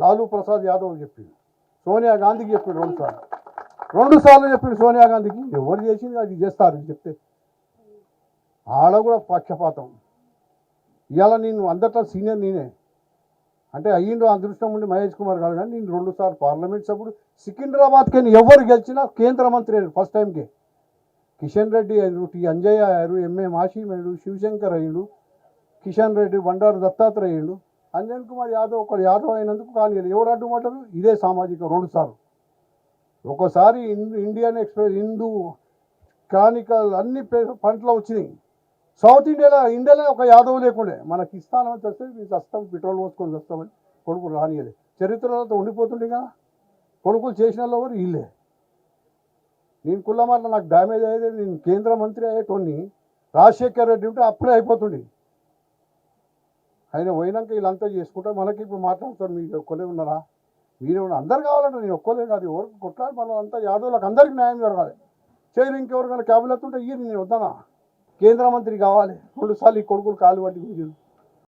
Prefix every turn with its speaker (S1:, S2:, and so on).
S1: లాలూ ప్రసాద్ యాదవ్ చెప్పిండు. సోనియా గాంధీకి చెప్పిండు రెండు సార్లు. రెండు సార్లు చెప్పిండు సోనియా గాంధీకి. ఎవరు చేసింది? అది చేస్తారు చెప్తే. ఆడ కూడా పక్షపాతం. ఇవాళ నేను అందట సీనియర్ నేనే. అంటే అయ్యిండు అదృష్టం ఉండి మహేష్ కుమార్ గారు కానీ నేను రెండు సార్లు పార్లమెంట్ సభ్యుడు. సికింద్రాబాద్కి ఎవరు గెలిచినా కేంద్ర మంత్రి అయ్యారు ఫస్ట్ టైంకి. కిషన్ రెడ్డి అయ్యారు టి అంజయ్య అయ్యారు ఎంఏ మాషీం అయ్యాడు శివశంకర్ అయ్యాడు కిషన్ రెడ్డి బండారు దత్తాత్రేయుడు అంజన్ కుమార్ యాదవ్ ఒక యాదవ్ అయినందుకు కానీ ఎవరు అడ్డుపడ్డారు ఇదే సామాజిక రెండు సార్లు ఒకసారి ఇండియన్ ఎక్స్ప్రెస్ హిందూ క్రానికల్ అన్ని పే- పంటలు వచ్చినాయి. సౌత్ ఇండియాలో ఇండియాలో ఒక యాదవ్ లేకుండే. మనకి ఇస్తానని వస్తే మీకు వస్తాం పెట్రోల్ పోసుకొని వస్తామని కొడుకులు రానియలే చరిత్రలో ఉండిపోతుండే కదా. కొడుకులు చేసిన వాళ్ళు వీళ్ళే. నేను కుల్ల మాట నాకు డ్యామేజ్ అయ్యేది నేను కేంద్ర మంత్రి అయ్యేటోని రాజశేఖర్ రెడ్డి ఉంటే అప్పుడే అయిపోతుండే. ఆయన పోయినాక వీళ్ళంతా చేసుకుంటే మనకి ఇప్పుడు మాట్లాడతారు మీరు ఒక్కలే ఉన్నారా? మీరు అందరు కావాలంటే నేను ఒక్కలే కాదు ఎవరికి కొట్లాడి మనం అంతా యాదవులకు అందరికీ న్యాయం జరగాలి. చేయరు ఇంకెవరికైనా క్యాబినెట్ ఉంటే ఇయ్యి నేను వద్దానా? కేంద్ర మంత్రి కావాలి. రెండు సార్లు ఈ కొడుకులు కాలు పట్టి కూర్చుని